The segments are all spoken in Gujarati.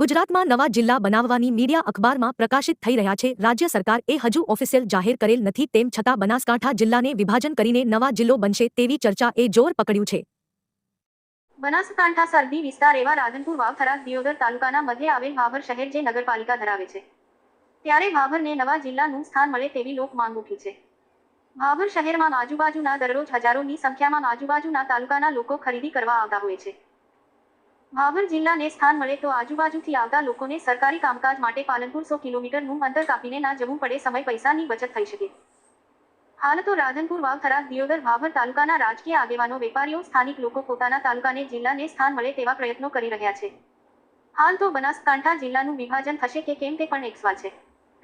ગુજરાતમાં નવા જિલ્લા બનાવવાની મીડિયા અખબારમાં પ્રકાશિત થઈ રહ્યા છે, રાજ્ય સરકાર એ હજુ ઓફિશિયલ જાહેર કરેલ નથી, તેમ છતાં બનાસકાંઠા જિલ્લાને વિભાજન કરીને નવા જિલ્લો બનશે તેવી ચર્ચા એ જોર પકડ્યું છે. બનાસકાંઠા સરહદી વિસ્તાર એવા રાધનપુર વાવ થરાદ દિયોદર તાલુકાના મધ્યે આવેલ વાવર શહેર જે નગરપાલિકા ધરાવે છે. ત્યારે વાવરને નવા જિલ્લાનું સ્થાન મળે તેવી લોક માંગ ઉઠી છે. વાવર શહેરમાં આજુબાજુના દરરોજ હજારોની સંખ્યામાં આજુબાજુના તાલુકાના લોકો ખરીદી કરવા આવતા હોય છે. ભાભર જિલ્લાને સ્થાન મળે તો આજુબાજુથી આવતા લોકોને સરકારી કામકાજ માટે પાલનપુર સો કિલોમીટરનું અંતર કાપીને ના જવું પડે, સમય પૈસાની બચત થઈ શકે. હાલ તો રાધનપુર વાવ થરાદ દિયોદર ભાભર તાલુકાના રાજકીય આગેવાનો, વેપારીઓ, સ્થાનિક લોકો પોતાના તાલુકાને જિલ્લાને સ્થાન મળે તેવા પ્રયત્નો કરી રહ્યા છે. હાલ તો બનાસકાંઠા જિલ્લાનું વિભાજન થશે કે કેમ તે પણ એક સવાલ છે.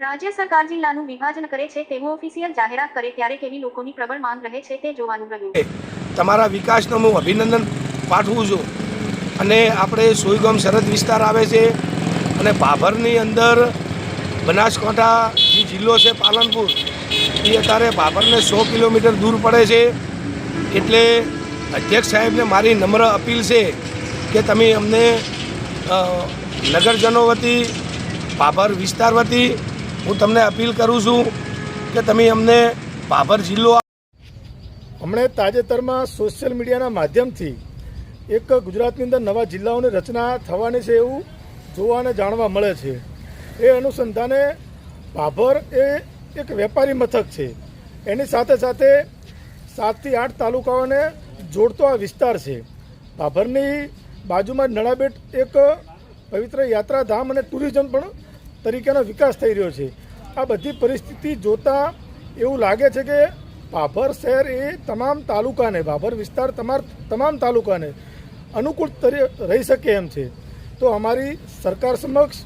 રાજ્ય સરકાર જિલ્લાનું વિભાજન કરે છે તેવું ઓફિશિયલ જાહેરાત કરે ત્યારે કેવી લોકોની પ્રબળ માંગ રહે છે તે જોવાનું રહ્યું. તમારા વિકાસનો હું અભિનંદન પાઠવું છું. અને આપણે સોયગામ સરહદ વિસ્તાર આવે છે અને ભાભરની અંદર બનાસકાંઠા જે જિલ્લો છે પાલનપુર, એ અત્યારે ભાભરને સો કિલોમીટર દૂર પડે છે. એટલે અધ્યક્ષ સાહેબને મારી નમ્ર અપીલ છે કે તમે અમને નગરજનો વતી ભાભર વિસ્તાર વતી હું તમને અપીલ કરું છું કે તમે અમને ભાભર જિલ્લો હમણે તાજેતરમાં સોશિયલ મીડિયાના માધ્યમથી એક ગુજરાતની અંદર નવા જિલ્લાઓની રચના થવાની છે એવું જોવા અને જાણવા મળે છે. એ અનુસંધાને ભાભર એ એક વેપારી મથક છે. એની સાથે સાથે સાતથી આઠ તાલુકાઓને જોડતો આ વિસ્તાર છે. ભાભરની બાજુમાં નળાબેટ એક પવિત્ર યાત્રાધામ અને ટુરિઝમ પણ તરીકેનો વિકાસ થઈ રહ્યો છે. આ બધી પરિસ્થિતિ જોતાં એવું લાગે છે કે ભાભર શહેર એ તમામ તાલુકાને ભાભર વિસ્તાર તમાર, તમામ તાલુકાને અનુકૂળ રહી શકે એમ છે. તો અમારી સરકાર સમક્ષ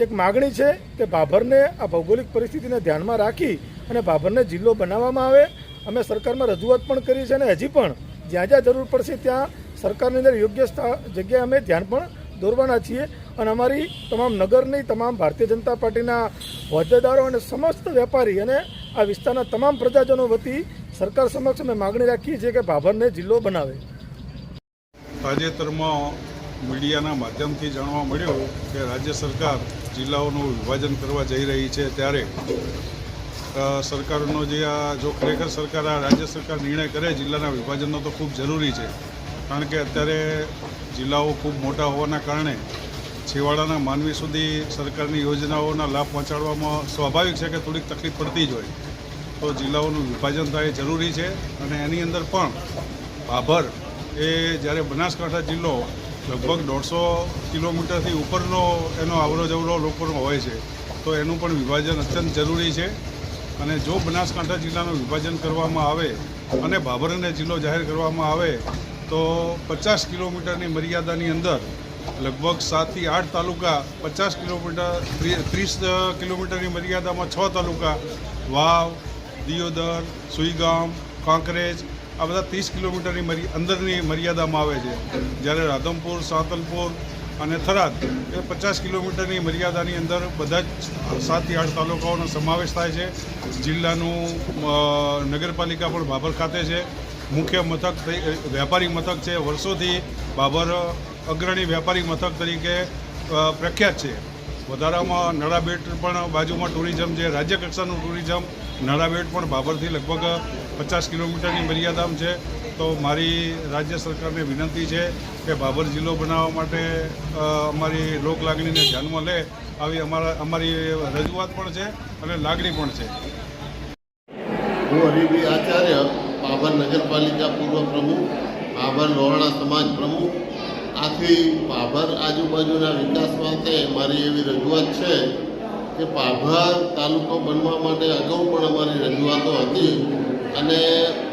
એક માગણી છે કે ભાભરને આ ભૌગોલિક પરિસ્થિતિને ધ્યાનમાં રાખી અને ભાભરને જિલ્લો બનાવવામાં આવે. અમે સરકારમાં રજૂઆત પણ કરી છે અને હજી પણ જ્યાં જ્યાં જરૂર પડશે ત્યાં સરકારની અંદર યોગ્ય સ્થા- જગ્યાએ અમે ધ્યાન પણ દોરવાના છીએ. અને અમારી તમામ નગરની તમામ ભારતીય જનતા પાર્ટીના હોદ્દેદારો અને સમસ્ત વેપારી અને આ વિસ્તારના તમામ પ્રજાજનો વતી સરકાર સમક્ષ અમે માગણી રાખીએ છીએ કે ભાભરને જિલ્લો બનાવે. તાજેતરમાં મીડિયાના માધ્યમથી જાણવા મળ્યું કે રાજ્ય સરકાર જિલ્લાઓનું વિભાજન કરવા જઈ રહી છે ત્યારે સરકારનો જે આ, જો ખરેખર સરકાર આ રાજ્ય સરકાર નિર્ણય કરે, જિલ્લાના વિભાજનનો તો ખૂબ જરૂરી છે. કારણ કે અત્યારે જિલ્લાઓ ખૂબ મોટા હોવાના કારણે છેવાડાના માનવી સુધી સરકારની યોજનાઓના લાભ પહોંચાડવામાં સ્વાભાવિક છે કે થોડીક તકલીફ પડતી જ હોય. તો જિલ્લાઓનું વિભાજન થાય જરૂરી છે અને એની અંદર પણ ભાભર એ જ્યારે બનાસકાંઠા જિલ્લો લગભગ દોઢસો કિલોમીટરથી ઉપરનો એનો આવરો જવરો લોકોનો હોય છે, તો એનું પણ વિભાજન અત્યંત જરૂરી છે. અને જો બનાસકાંઠા જિલ્લાનું વિભાજન કરવામાં આવે અને ભાભરને જિલ્લો જાહેર કરવામાં આવે, તો પચાસ કિલોમીટરની મર્યાદાની અંદર લગભગ સાતથી આઠ તાલુકા, પચાસ કિલોમીટર, ત્રી- ત્રીસ કિલોમીટરની મર્યાદામાં છ તાલુકા, વાવ, દિયોદર, સુઈગામ, કાંકરેજ આ બધા ત્રીસ કિલોમીટરની અંદરની મર્યાદામાં આવે છે. જ્યારે રાધમપુર સાતલપુર અને થરાદ એ પચાસ કિલોમીટરની મર્યાદાની અંદર બધા જ સાતથી આઠ તાલુકાઓનો સમાવેશ થાય છે. જિલ્લાનું નગરપાલિકા પણ બાબર ખાતે છે. મુખ્ય મથક વેપારી મથક છે. વર્ષોથી બાબર અગ્રણી વેપારી મથક તરીકે પ્રખ્યાત છે. વધારામાં નળાબેટ પણ બાજુમાં ટુરિઝમ છે. રાજ્ય કક્ષાનું ટુરિઝમ નળાબેટ પણ બાબરથી લગભગ પચાસ કિલોમીટરની મર્યાદામાં છે. તો મારી રાજ્ય સરકારને વિનંતી છે કે બાબર જિલ્લો બનાવવા માટે અમારી લોક લાગણીને ધ્યાનમાં લે. આવી અમારા, અમારી રજૂઆત પણ છે અને લાગણી પણ છે. હું હરિભાઈ આચાર્ય, બાબર નગરપાલિકા પૂર્વ પ્રમુખ, બાબર લોહાણા સમાજ પ્રમુખ. આથી બાબર આજુબાજુના વિકાસ માટે મારી એવી રજૂઆત છે કે ભાભર તાલુકો બનવા માટે અગાઉ પણ અમારી રજૂઆતો હતી અને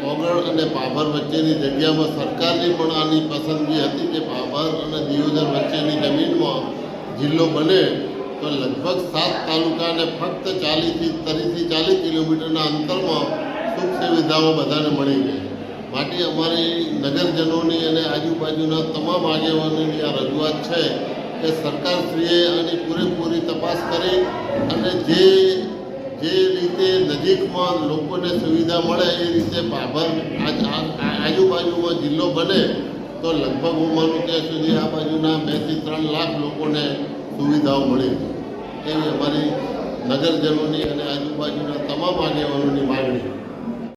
ઓગળ અને પાભર વચ્ચેની જગ્યામાં સરકારની પણ આની પસંદગી હતી કે પાભર અને દિયોદર વચ્ચેની જમીનમાં જિલ્લો બને તો લગભગ સાત તાલુકાને ફક્ત ચાલીસથી ત્રીસથી ચાલીસ કિલોમીટરના અંતરમાં સુખ સુવિધાઓ બધાને મળી ગઈ. માટે અમારી નગરજનોની અને આજુબાજુના તમામ આગેવાનોની આ રજૂઆત છે કે સરકારશ્રીએ આની પૂરેપૂરી તપાસ કરી અને જે જે રીતે નજીકમાં લોકોને સુવિધા મળે એ રીતે ભાભર આજુબાજુમાં જિલ્લો બને, તો લગભગ હું માનું ત્યાં સુધી આ બાજુના બેથી ત્રણ લાખ લોકોને સુવિધાઓ મળે એવી અમારી નગરજનોની અને આજુબાજુના તમામ આગેવાનોની માગણી.